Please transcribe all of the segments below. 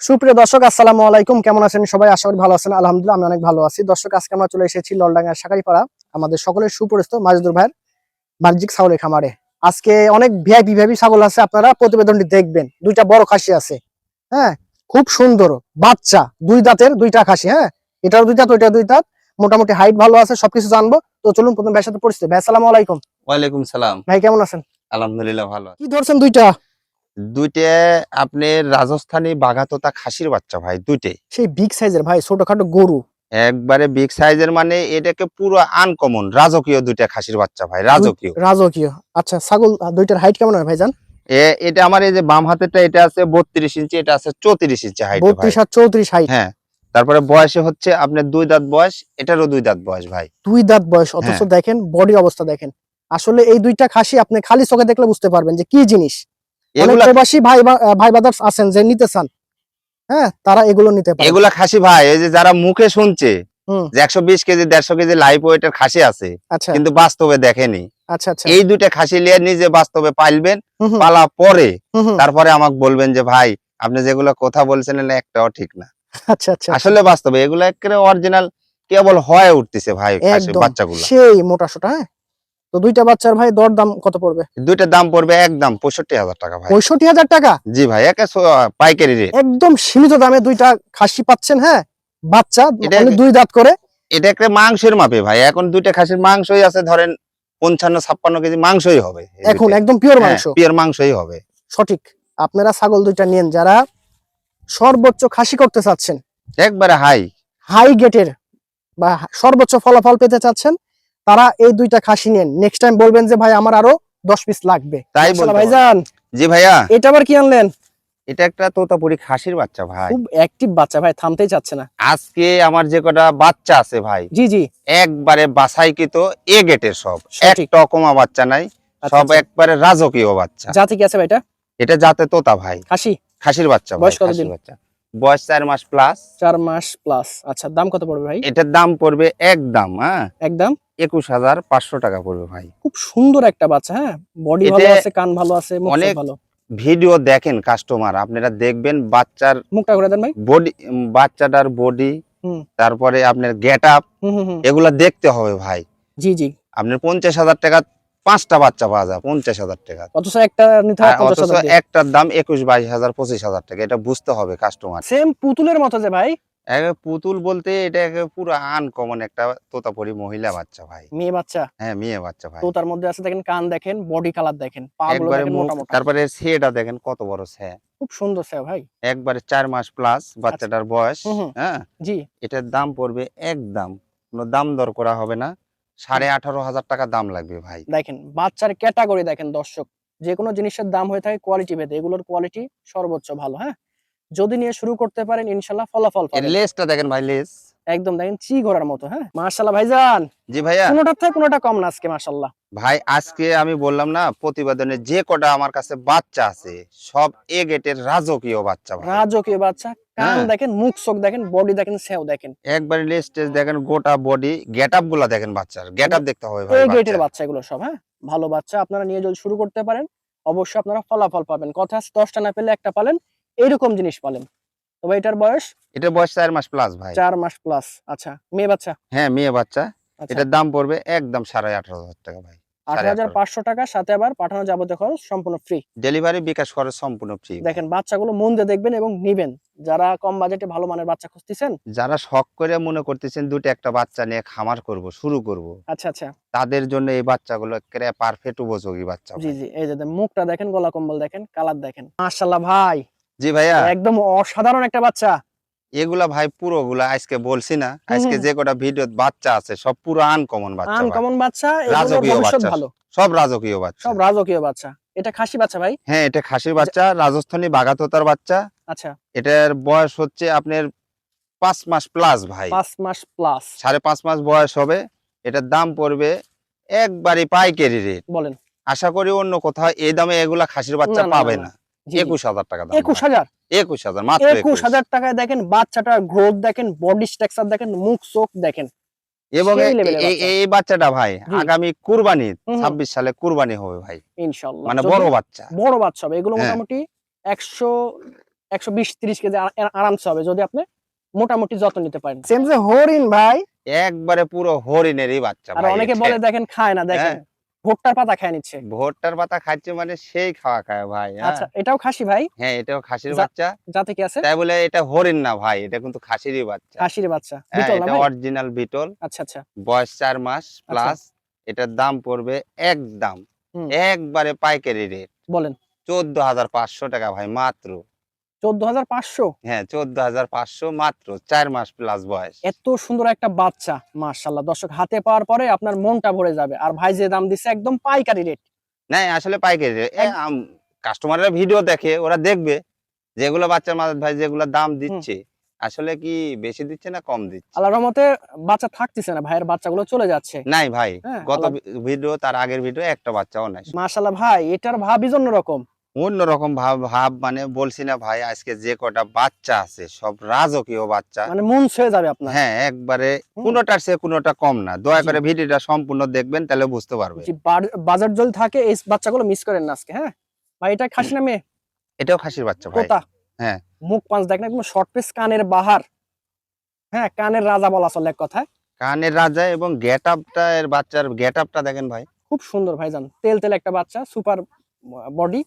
সুপ্রিয় দর্শক আসসালামু আলাইকুম। কেমন আছেন সবাই? আশা করি ভালো আছেন। আলহামদুলিল্লাহ আমি অনেক ভালো আছি। দর্শক আজকে আমরা চলে এসেছি ললডাঙ্গা শাকারিপাড়া আমাদের সকলের সুপরিচিত মাজদুর ভাইয়ের বাণিজ্যিক ছাগলের খামারে। আজকে অনেক ভিআইপি ভিআইপি ছাগল আছে আপনারা প্রতিবেদনটি দেখবেন। দুইটা বড় খাসি আছে হ্যাঁ? খুব সুন্দর বাচ্চা দুই দাঁতের দুইটা খাসি হ্যাঁ? এটার দুই দাঁত ওইটা দুই দাঁত। মোটামুটি হাইট ভালো আছে সবকিছু জানব। তো চলুন প্রথম ভাইয়ের সাথে পরিচিত। ভাই আসসালামু আলাইকুম। ওয়ালাইকুম সালাম। ভাই কেমন আছেন? আলহামদুলিল্লাহ ভালো কি ধরছেন দুইটা? দুইটা আপনি রাজস্থানী বাঘাতোতা খাসির বাচ্চা ভাই দুইটাই সেই বিগ সাইজের ভাই ছোটখাটো গরু। একবারে বিগ সাইজের মানে এটাকে পুরো আনকমন রাজকীয় দুইটা খাসির বাচ্চা ভাই রাজকীয়। রাজকীয়। আচ্ছা ছাগল দুইটার হাইট কেমন হয় ভাইজান? এটা আমার এই যে বাম হাতেরটা এটা আছে বত্রিশ ইঞ্চি এটা আছে চৌত্রিশ ইঞ্চি হাইট বত্রিশ আর চৌত্রিশ হাইট হ্যাঁ তারপরে বয়সে হচ্ছে আপনার দুই দাঁত বয়স এটারও দুই দাঁত বয়স ভাই। দুই দাঁত বয়স অথচ হ্যাঁ। দেখেন বডি অবস্থা দেখেন। আসলে এই দুইটা খাসি আপনি খালি চোখে দেখলে বুঝতে পারবেন যে কি জিনিস। অনেক প্রবাসী ভাই আছেন যে নিতে চান। হ্যাঁ তারা এগুলো নিতে পারে। এগুলা খাসি ভাই এই যে যারা মুখে শুনছে যে একশো বিশ কেজি দেড়শো কেজি লাইফ ওয়েটের খাসি আছে আচ্ছা। কিন্তু বাস্তবে দেখেনি। আচ্ছা আচ্ছা। এই দুইটা খাসি নিয়ে নিজে বাস্তবে পাইলবেন পালা পরে তারপরে আমাকে বলবেন যে ভাই আপনি যেগুলো কথা বলছেন না একটাও ঠিক না। আচ্ছা আচ্ছা। আসলে বাস্তবে এগুলো একেবারে অরিজিনাল কেবল হয়ে উঠতেছে ভাই বাচ্চাগুলো। সেই মোটা সোটা হ্যাঁ? তো দুইটা বাচ্চার ভাই দর দাম কত পড়বে? দুইটার দাম পড়বে একদম পঁয়ষট্টি হাজার টাকা ভাই। পঁয়ষট্টি হাজার টাকা? জি ভাই একে পাইকারি রেট একদম সীমিত দামে দুইটা খাসি পাচ্ছেন হ্যাঁ? বাচ্চা দুই দাঁত করে। এটা একটা মাংসের মাপে ভাই এখন দুইটা খাসির মাংসই আছে ধরেন পঞ্চান্ন ছাপ্পান্ন কেজি মাংসই হবে। এখন একদম পিওর মাংস। পিওর মাংসই হবে। সঠিক। আপনারা ছাগল দুইটা নিন যারা সর্বোচ্চ খাসি করতে চাচ্ছেন একবারে হাই হাই গেটের বা সর্বোচ্চ ফলাফল পেতে চাচ্ছেন তারা এই দুইটা খাসি নেন। নেক্সট টাইম বলবেন যে ভাই আমার আরও দশ পিস লাগবে। তাই ভাইজান। জি ভাইয়া। এটা আবার কি আনলেন? এটা একটা তোতাপুরি খাসির বাচ্চা ভাই। খুব অ্যাক্টিভ বাচ্চা ভাই থামতেই চাচ্ছে না। আজকে আমার যে কটা বাচ্চা আছে ভাই জি জি। একবারে বাসাইকৃত এ গেটের সব। একটা কমা বাচ্চা নাই আচ্ছা, সব আচ্ছা। একবারে রাজকীয় বাচ্চা। জাতি কি আছে ভাই এটা? তোতা ভাই। খাসি? খাসির বাচ্চা ভাই বয়স কতদিন? বাচ্চা। বয়স চার মাস প্লাস চার মাস প্লাস আচ্ছা দাম কত পড়বে ভাই? এটার দাম পড়বে একদম হ্যাঁ। একদম? একুশ হাজার পাঁচশো টাকা পড়বে ভাই। খুব সুন্দর একটা বাচ্চা হ্যাঁ? বডি ভালো আছে কান ভালো আছে অনেক- ভালো। ভিডিও দেখেন কাস্টমার আপনারা দেখবেন বাচ্চার মুখটা করে দেন ভাই। বডি বাচ্চাটার বডি। তারপরে আপনার গেট আপ এগুলা দেখতে হবে ভাই। জি জি। আপনার পঞ্চাশ হাজার টাকা পাঁচটা বাচ্চা পাওয়া যায় পঞ্চাশ হাজার টাকা। অথচ একটা অথচ একটার দাম একুশ বাইশ হাজার পঁচিশ হাজার টাকা এটা বুঝতে হবে কাস্টমার সেম পুতুলের মতো যে ভাই। পুতুল বলতে এটা পুরো আনকমন একটা তোতাপরি মহিলা বাচ্চা ভাই। মেয়ে বাচ্চা? হ্যাঁ মেয়ে বাচ্চা ভাই। তো তার মধ্যে আছে দেখেন কান দেখেন বডি কালার দেখেন পা গুলো দেখেন মোটা মোটা তারপরে সেটা দেখেন কত বড় সে খুব সুন্দর সে ভাই। একবারে চার মাস প্লাস বাচ্চাটার বয়স হুম হুম। হ্যাঁ? জি। এটার দাম পড়বে একদম কোনো দাম দর করা হবে না। সাড়ে আঠারো হাজার টাকা দাম লাগবে ভাই। দেখেন বাচ্চার ক্যাটাগরি দেখেন দর্শক যে কোনো জিনিসের দাম হয়ে থাকে কোয়ালিটি ভেদে এগুলোর কোয়ালিটি সর্বোচ্চ ভালো হ্যাঁ? যদি নিয়ে শুরু করতে পারেন ইনশাল্লাহ ফলাফল পাবেন। লেসটা দেখেন ভাই লেস। একদম দেখেন চি ঘোড়ার মতো হ্যাঁ? মার্শাল্লাহ ভাইজান। জি ভাইয়া। কোনোটার থেকে কোনোটা কম না আজকে মার্শাল্লাহ ভাই আজকে আমি বললাম না প্রতিবেদনে যে কটা আমার কাছে বাচ্চা আছে সব এ গেটের রাজকীয় বাচ্চা রাজকীয় বাচ্চা কান হ্যাঁ। দেখেন মুখ চোখ দেখেন বডি দেখেন সেও দেখেন। একবারে লেস টেস দেখেন গোটা বডি গেট আপগুলা দেখেন বাচ্চার। গেট আপ দেখতে হবে ভাই গেটের বাচ্চা এগুলো সব হ্যাঁ? ভালো বাচ্চা আপনারা নিয়ে যদি শুরু করতে পারেন অবশ্যই আপনারা ফলাফল পাবেন। কথা আছে দশটা না পেলে একটা পালেন এইরকম জিনিস পালেন তবে এটার বয়স? এটার বয়স চার মাস প্লাস ভাই। চার মাস প্লাস আচ্ছা মেয়ে বাচ্চা? হ্যাঁ মেয়ে বাচ্চা। আচ্ছা। এটার দাম পড়বে একদম সাড়ে আঠারো হাজার টাকা ভাই। আট সাড়ে হাজার আঠারো। পাঁচশো টাকা সাথে আবার পাঠানো যাবতীয় খরচ সম্পূর্ণ ফ্রি ডেলিভারি বিকাশ খরচ সম্পূর্ণ ফ্রি দেখেন বাচ্চাগুলো মন দিয়ে দেখবেন এবং নিবেন। যারা কম বাজেটে ভালো মানের বাচ্চা খুঁজতেছেন? যারা শখ করে মনে করতেছেন দুটো একটা বাচ্চা নিয়ে খামার করব শুরু করব আচ্ছা আচ্ছা। তাদের জন্য এই বাচ্চাগুলো পারফেক্ট উপযোগী বাচ্চা জি জি এই যে মুখটা দেখেন গলা কম্বল দেখেন কালার দেখেন। মাশাল্লাহ ভাই জি ভাইয়া। একদম অসাধারণ একটা বাচ্চা। এগুলা ভাই পুরোগুলা আজকে বলছি না। আজকে যে কটা ভিডিও বাচ্চা আছে সব পুরো আনকমন বাচ্চা আনকমন বাচ্চা রাজকীয় বাচ্চা। সব রাজকীয় বাচ্চা। সব রাজকীয় বাচ্চা। এটা খাসি বাচ্চা ভাই? হ্যাঁ এটা খাসির বাচ্চা রাজস্থানী বাগাতোতার বাচ্চা। আচ্ছা। এটার বয়স হচ্ছে আপনার পাঁচ মাস প্লাস ভাই। পাঁচ মাস প্লাস সাড়ে পাঁচ মাস বয়স হবে। এটার দাম পড়বে একবারে পাইকারি রেট বলেন। আশা করি অন্য কোথাও এই দামে এগুলা খাসির বাচ্চা পাবে না। একুশ হাজার টাকা একুশ হাজার? একুশ হাজার মাত্র একুশ হাজার টাকায় দেখেন বাচ্চাটার গ্রোথ দেখেন বডি স্ট্রাকচার দেখেন মুখ চোখ দেখেন। এবং সেই এ- level এর এই- বাচ্চাটা ভাই আগামী কুরবানি ছাব্বিশ সালে কুরবানি হবে ভাই। ইনশাল্লাহ মানে বড় বাচ্চা। বড় বাচ্চা হবে এগুলো হ্যাঁ। মোটামুটি একশো একশো বিশ তিরিশ কেজি আরামসে হবে যদি আপনি মোটামুটি যত্ন নিতে পারেন। সেম যে হরিণ ভাই একবারে পুরো হরিণেরই বাচ্চা আর অনেকে বলে দেখেন খায় না দেখেন। হ্যাঁ। ভুট্টার পাতা খেয়ে নিচ্ছে। ভুট্টার পাতা খাচ্ছে মানে সেই খাওয়া খায় ভাই হ্যাঁ। আচ্ছা এটাও খাসি ভাই? হ্যাঁ এটাও খাসির বাচ্চা। যাতে কি আছে? তাই বলে এটা হরিণ না ভাই এটা কিন্তু খাসিরই বাচ্চা। খাসির বাচ্চা। হ্যাঁ বিটল এটা অরিজিনাল বিটল। আচ্ছা আচ্ছা। বয়স চার মাস প্লাস এটার দাম পড়বে একদম হুম। একবারে পাইকারি রেট বলেন। চোদ্দ হাজার পাঁচশো টাকা ভাই মাত্র। চোদ্দ হাজার পাঁচশো? হ্যাঁ চোদ্দ হাজার পাঁচশো মাত্র চার মাস প্লাস বয়স। এত সুন্দর একটা বাচ্চা মার্শাল্লাহ দর্শক হাতে পাওয়ার পরে আপনার মনটা ভরে যাবে। আর ভাই যে দাম দিচ্ছে একদম পাইকারি রেট না আসলে পাইকারি রেট কাস্টমাররা ভিডিও দেখে ওরা দেখবে। যেগুলো বাচ্চার মাঝে ভাই যেগুলো দাম দিচ্ছে আসলে কি বেশি দিচ্ছে না কম দিচ্ছে? আল্লাহর রহমতে বাচ্চা থাকতেছে না ভাইয়ের বাচ্চাগুলো চলে যাচ্ছে। নাই ভাই হ্যাঁ, গত ভিডিও তার আগের ভিডিও একটা বাচ্চাও নাই। মার্শাল্লাহ ভাই এটার ভাবই জন্য রকম অন্যরকম ভাব ভাব মানে বলছি না ভাই আজকে যে কটা বাচ্চা আছে সব রাজকীয় বাচ্চা। মানে মন ছুঁয়ে যাবে আপনার। হ্যাঁ একবারে। কোনোটার সে কোনোটা কম না। দয়া করে ভিডিওটা সম্পূর্ণ দেখবেন তাহলে বুঝতে পারবেন। বাজার জল থাকে এই বাচ্চাগুলো মিস করেন না আজকে হ্যাঁ? ভাই এটা খাসি না মেয়ে? এটাও খাসির বাচ্চা ভাই। হ্যাঁ। মুখ পাঁচ দেখেন একদম শর্ট পিস কানের বাহার। হ্যাঁ কানের রাজা বলা চলে এক কথায়। কানের রাজা এবং গেট আপটা এর বাচ্চার গেট আপটা দেখেন ভাই। খুব সুন্দর ভাই ভাইজান তেল তেল একটা বাচ্চা সুপার বডি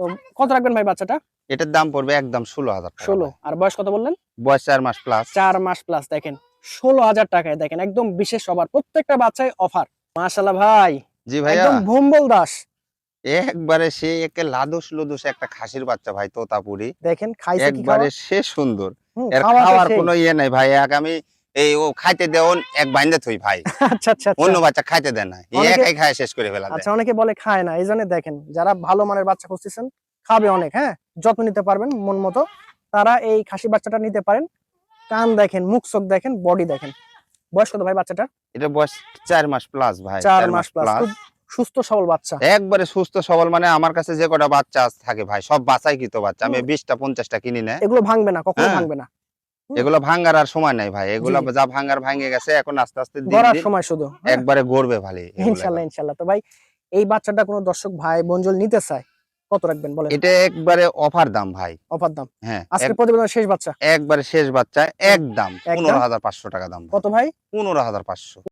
তো কত রাখবেন ভাই বাচ্চাটা? এটার দাম পড়বে একদম ষোলো হাজার ষোলো। আর বয়স কত বললেন? বয়স চার মাস প্লাস চার মাস প্লাস দেখেন। ষোলো হাজার টাকায় দেখেন একদম বিশেষ অফার প্রত্যেকটা বাচ্চায় অফার মাশাল্লাহ ভাই। জি ভাইয়া। একদম ভম্বল দাস। একবারে সে একে লাদুস লুদুস একটা খাসির বাচ্চা ভাই তোতাপুরি। দেখেন খাইছে কি একবারে সে সুন্দর। এর খাওয়ার কোনো ইয়ে নাই ভাই। এক আমি এই ও খাইতে দেওন এক বাইন্দে থই ভাই। আচ্ছা আচ্ছা আচ্ছা। অন্য বাচ্চা খাইতে দেয় না। একাই খায় শেষ করে ফেলা আচ্ছা অনেকে বলে খায় না এই জন্য দেখেন যারা ভালো মানের বাচ্চা খুঁজতেছেন খাবে অনেক হ্যাঁ? যত্ন নিতে পারবেন মন মতো। তারা এই খাসি বাচ্চাটা নিতে পারেন। কান দেখেন মুখ চোখ দেখেন বডি দেখেন। বয়স কত ভাই বাচ্চাটা এটা বয়স চার মাস প্লাস ভাই চার মাস প্লাস সুস্থ সবল বাচ্চা। একবারে সুস্থ সবল মানে আমার কাছে যে কটা বাচ্চা থাকে ভাই সব বাচ্চাই কিতো বাচ্চা। আমি। বিশটা পঞ্চাশটা কিনি না। এগুলো ভাঙবে না কখনো হ্যাঁ। ভাঙবে না। এগুলো ভাঙ্গার আর সময় নাই ভাই। এগুলো যা ভাঙ্গার ভাঙে গেছে এখন আস্তে আস্তে গড়ার সময় শুধু হ্যাঁ। একবারে গড়বে ভালো ইনশাল্লাহ ইনশাল্লাহ। তো ভাই এই বাচ্চাটা কোনো দর্শক ভাই বঞ্জল নিতে চায়? কত রাখবেন বলেন? এটা একবারে অফার দাম ভাই। অফার দাম? হ্যাঁ আজকের এক- শেষ বাচ্চা? একবারে শেষ বাচ্চা একদম। একদম? পনেরো হাজার পাঁচশো টাকা দাম কত ভাই? পনেরো হাজার পাঁচশো।